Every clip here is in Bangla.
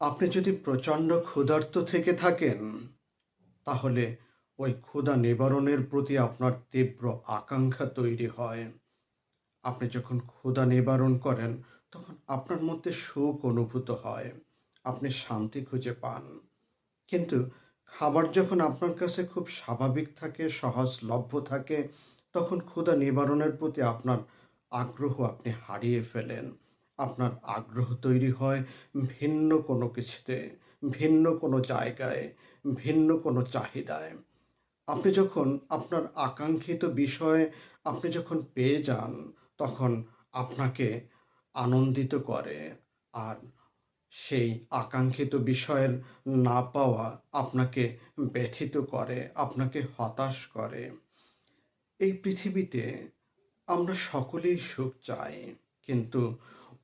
আপনি যদি প্রচণ্ড ক্ষুধার্ত থেকে থাকেন, তাহলে ওই ক্ষুধা নিবারণের প্রতি আপনার তীব্র আকাঙ্ক্ষা তৈরি হয়। আপনি যখন ক্ষুধা নিবারণ করেন, তখন আপনার মধ্যে সুখ অনুভূত হয়। আপনি শান্তি খুঁজে পান। কিন্তু খাবার যখন আপনার কাছে খুব স্বাভাবিক থাকে, সহজলভ্য থাকে, তখন ক্ষুধা নিবারণের প্রতি আপনার আগ্রহ আপনি হারিয়ে ফেলেন। আপনার আগ্রহ তৈরি হয় ভিন্ন কোনো কিছুতে, ভিন্ন কোনো জায়গায়, ভিন্ন কোনো চাহিদায়। আপনি যখন আপনার আকাঙ্ক্ষিত বিষয় আপনি যখন পেয়ে যান, তখন আপনাকে আনন্দিত করে আর সেই আকাঙ্ক্ষিত বিষয়ের না পাওয়া আপনাকে ব্যথিত করে, আপনাকে হতাশ করে। এই পৃথিবীতে আমরা সকলেই সুখ চাই, কিন্তু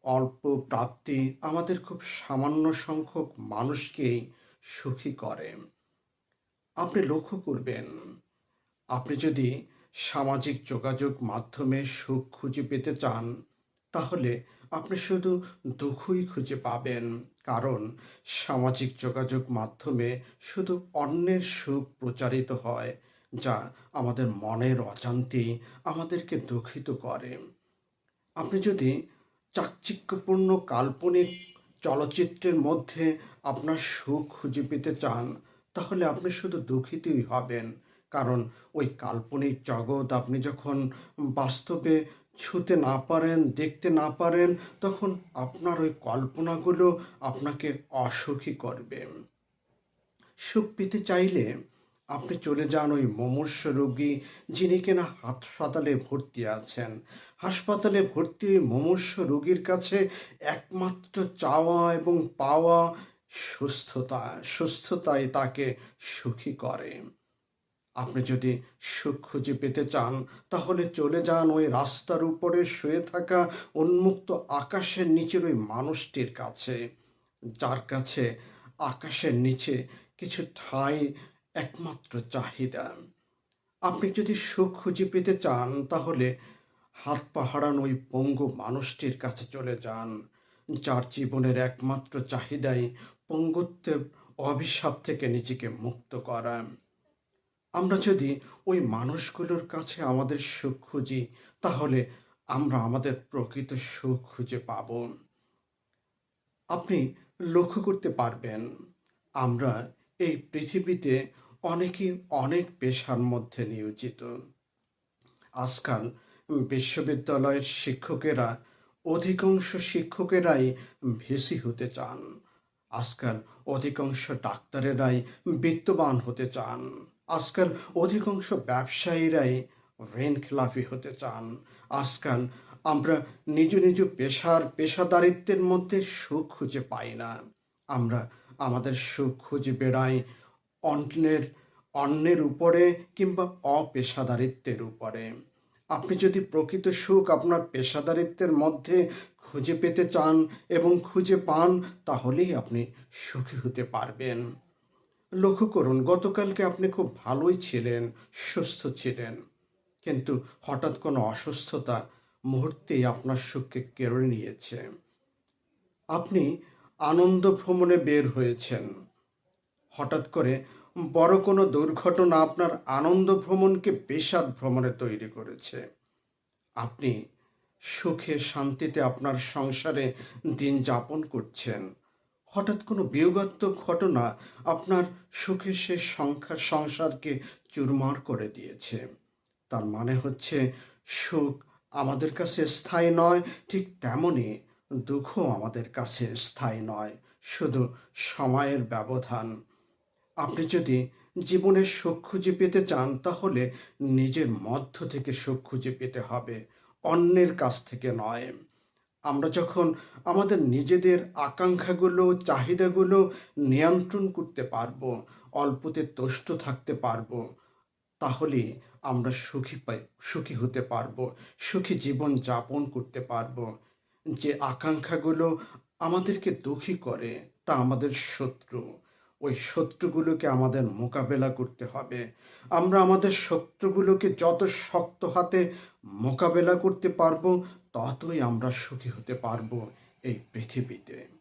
অল্প প্রাপ্তি আমাদের খুব সামান্য সংখ্যক মানুষকেই সুখী করে। আপনি লক্ষ্য করবেন, আপনি যদি সামাজিক যোগাযোগ মাধ্যমে সুখ খুঁজে পেতে চান, তাহলে আপনি শুধু দুঃখই খুঁজে পাবেন। কারণ সামাজিক যোগাযোগ মাধ্যমে শুধু অন্যের সুখ প্রচারিত হয়, যা আমাদের মনের অজান্তি আমাদেরকে দুঃখিত করে। আপনি যদি চাকচিক্যপূর্ণ কাল্পনিক চলচ্চিত্রের মধ্যে আপনার সুখ খুঁজে পেতে চান, তাহলে আপনি শুধু দুঃখিতই হবেন। কারণ ওই কাল্পনিক জগৎ আপনি যখন বাস্তবে ছুতে না পারেন, দেখতে না পারেন, তখন আপনার ওই কল্পনাগুলো আপনাকে অসুখী করবে। সুখ পেতে চাইলে আপনি চলে যান ওই মুমূর্ষ রোগী যিনি কিনা হাসপাতালে ভর্তি আছেন। হাসপাতালে ভর্তি মুমূর্ষ রোগীর কাছে একমাত্র চাওয়া এবং পাওয়া সুস্থতা, সুস্থতাই তাকে সুখী করে। আপনি যদি সুখ খুঁজে পেতে চান, তাহলে চলে যান ওই রাস্তার উপরে শুয়ে থাকা উন্মুক্ত আকাশের নিচের ওই মানুষটির কাছে, যার কাছে আকাশের নিচে কিছু ঠাঁই একমাত্র চাহিদা। আপনি যদি সুখ খুঁজে পেতে চান, তাহলে হাত পা হারানো ওই পঙ্গু মানুষটির কাছে চলে যান, যার জীবনের একমাত্র চাহিদাই পঙ্গুত্বের অভিশাপ থেকে নিজেকে মুক্ত করা। আমরা যদি ওই মানুষগুলোর কাছে আমাদের সুখ খুঁজি, তাহলে আমরা আমাদের প্রকৃত সুখ খুঁজে পাব। আপনি লক্ষ্য করতে পারবেন, আমরা এই পৃথিবীতে অনেকেই, অনেক পেশার মধ্যে নিয়োজিত। আজকাল বিশ্ববিদ্যালয়ের শিক্ষকেরা, অধিকাংশ শিক্ষকেরাই ভিসি হতে চান। আজকাল অধিকাংশ ডাক্তারেরাই বিত্তবান হতে চান। আজকাল অধিকাংশ ব্যবসায়ীরাই ঋণ খেলাফি হতে চান। আজকাল আমরা নিজ নিজ পেশার পেশাদারিত্বের মধ্যে সুখ খুঁজে পাই না। আমরা আমাদের সুখ খুঁজে বেড়াই অন্যের অন্যের উপরে কিংবা অপেশাদারিত্বের উপরে। আপনি যদি প্রকৃত সুখ আপনার পেশাদারিত্বের মধ্যে খুঁজে পেতে চান এবং খুঁজে পান, তাহলেই আপনি সুখী হতে পারবেন। লক্ষ্য করুন, গতকালকে আপনি খুব ভালোই ছিলেন, সুস্থ ছিলেন। কিন্তু হঠাৎ কোনো অসুস্থতা মুহূর্তেই আপনার সুখকে কেড়ে নিয়েছে। আপনি আনন্দ ভ্রমণে বের হয়েছেন। হঠাৎ করে বড় কোনো দুর্ঘটনা আপনার আনন্দ ভ্রমণকে বিষাদ ভ্রমণে তৈরি করেছে। আপনি সুখে শান্তিতে আপনার সংসারে দিন যাপন করছেন। হঠাৎ কোনো বিয়োগাত্মক ঘটনা আপনার সুখের সে সংখ্যার সংসারকে চুরমার করে দিয়েছে। তার মানে হচ্ছে সুখ আমাদের কাছে স্থায়ী নয়, ঠিক তেমনই দুঃখ আমাদের কাছে স্থায়ী নয়। শুধু সময়ের ব্যবধান আপনি যদি জীবনের সুখ খুঁজে পেতে চান, তাহলে নিজের মধ্য থেকে সুখ খুঁজে পেতে হবে, অন্যের কাছ থেকে নয়। আমরা যখন আমাদের নিজেদের আকাঙ্ক্ষাগুলো, চাহিদাগুলো নিয়ন্ত্রণ করতে পারব, অল্পতে তুষ্ট থাকতে পারব, তাহলে আমরা সুখী পাই, সুখী হতে পারব, সুখী জীবন যাপন করতে পারব। যে আকাঙ্ক্ষাগুলো আমাদেরকে দুঃখী করে, তা আমাদের শত্রু। ওই শত্রুগুলোকে আমাদের মোকাবেলা করতে হবে। আমরা আমাদের শত্রুগুলোকে যত শক্ত হাতে মোকাবেলা করতে পারব, ততই আমরা সুখী হতে পারব এই পৃথিবীতে।